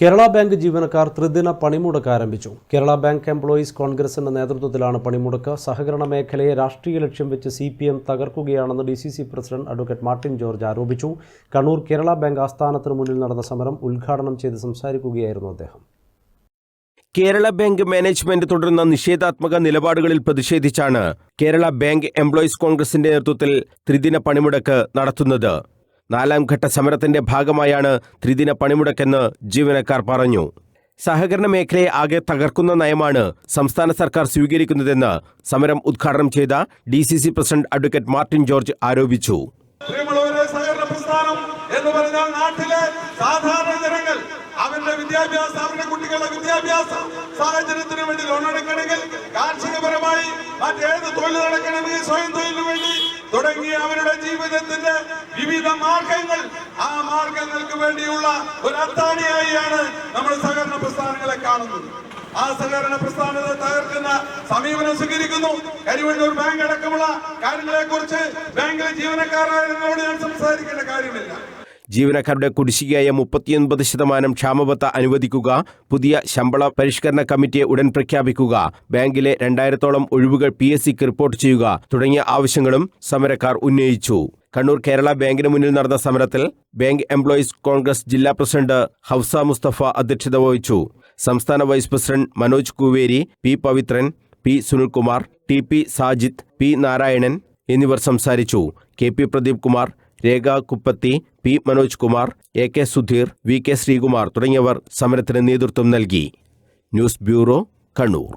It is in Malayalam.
കേരള ബാങ്ക് ജീവനക്കാർ ത്രിദിന പണിമുടക്ക് ആരംഭിച്ചു. കേരള ബാങ്ക് എംപ്ലോയീസ് കോൺഗ്രസിന്റെ നേതൃത്വത്തിലാണ് പണിമുടക്ക്. സഹകരണ മേഖലയെ രാഷ്ട്രീയ ലക്ഷ്യം വെച്ച് C P M തകർക്കുകയാണെന്ന് D C C president advocate Martin George ആരോപിച്ചു. കണ്ണൂർ കേരള ബാങ്ക് ആസ്ഥാനത്തിന് മുന്നിൽ നടന്ന സമരം ഉദ്ഘാടനം ചെയ്ത് സംസാരിക്കുകയായിരുന്നു അദ്ദേഹം. കേരള ബാങ്ക് മാനേജ്മെന്റ് തുടരുന്ന നിഷേധാത്മക നിലപാടുകളിൽ പ്രതിഷേധിച്ചാണ് കേരള ബാങ്ക് എംപ്ലോയീസ് കോൺഗ്രസിന്റെ നേതൃത്വത്തിൽ ത്രിദിന പണിമുടക്ക് നടത്തുന്നത്. നാലാം ഘട്ട സമരത്തിന്റെ ഭാഗമായാണ് ത്രിദിന പണിമുടക്കെന്ന് ജീവനക്കാർ പറഞ്ഞു. സഹകരണ മേഖലയെ ആകെ തകർക്കുന്ന നയമാണ് സംസ്ഥാന സർക്കാർ സ്വീകരിക്കുന്നതെന്ന് സമരം ഉദ്ഘാടനം ചെയ്ത D C C president advocate Martin George ആരോപിച്ചു. എന്ന് പറഞ്ഞാൽ നാട്ടിലെ സാധാരണ ജനങ്ങൾ അവരുടെ വിദ്യാഭ്യാസ അവരുടെ കുട്ടികളുടെ വിദ്യാഭ്യാസ സാഹചര്യത്തിന് വേണ്ടി ലോൺ എടുക്കണമെങ്കിൽ കാർഷികപരമായി മറ്റേത് തൊഴിൽ നടക്കണമെങ്കിൽ സ്വയം തൊഴിലിന് വേണ്ടി തുടങ്ങിയ അവരുടെ ജീവിതത്തിന്റെ വിവിധ മാർഗങ്ങൾ. ആ മാർഗങ്ങൾക്ക് വേണ്ടിയുള്ള ഒരു അത്താണിയായിയാണ് നമ്മൾ സഹകരണ പ്രസ്ഥാനങ്ങളെ കാണുന്നത്. ആ സഹകരണ പ്രസ്ഥാനത്തെ തകർക്കുന്ന സമീപനം സ്വീകരിക്കുന്നു. കരിവണ്ണൂർ ബാങ്ക് അടക്കമുള്ള കാര്യങ്ങളെ കുറിച്ച് ബാങ്കിലെ ജീവനക്കാരായിരുന്നവരോട് ഞാൻ സംസാരിക്കേണ്ട കാര്യമില്ല. ജീവനക്കാരുടെ കുടിശ്ശികയായ മുപ്പത്തിയൊൻപത് ശതമാനം ക്ഷാമബത്ത അനുവദിക്കുക പുതിയ ശമ്പള പരിഷ്കരണ കമ്മിറ്റിയെ ഉടൻ പ്രഖ്യാപിക്കുക ബാങ്കിലെ രണ്ടായിരത്തോളം ഒഴിവുകൾ പി എസ് സിക്ക് റിപ്പോർട്ട് ചെയ്യുക തുടങ്ങിയ ആവശ്യങ്ങളും സമരക്കാർ ഉന്നയിച്ചു. കണ്ണൂർ കേരള ബാങ്കിന് മുന്നിൽ നടന്ന സമരത്തിൽ ബാങ്ക് എംപ്ലോയീസ് കോൺഗ്രസ് ജില്ലാ പ്രസിഡന്റ് ഹഫ്സ മുസ്തഫ അധ്യക്ഷത വഹിച്ചു. സംസ്ഥാന vice president Manoj Kuveri P Pavithran P Sunilkumar T P Sajid P Narayanan എന്നിവർ സംസാരിച്ചു. K P Pradeep Kumar Rekha Kuppathi P Manoj Kumar A K Sudheer V K Sreekumar തുടങ്ങിയവർ സമരത്തിന് നേതൃത്വം നൽകി. News bureau Kannur.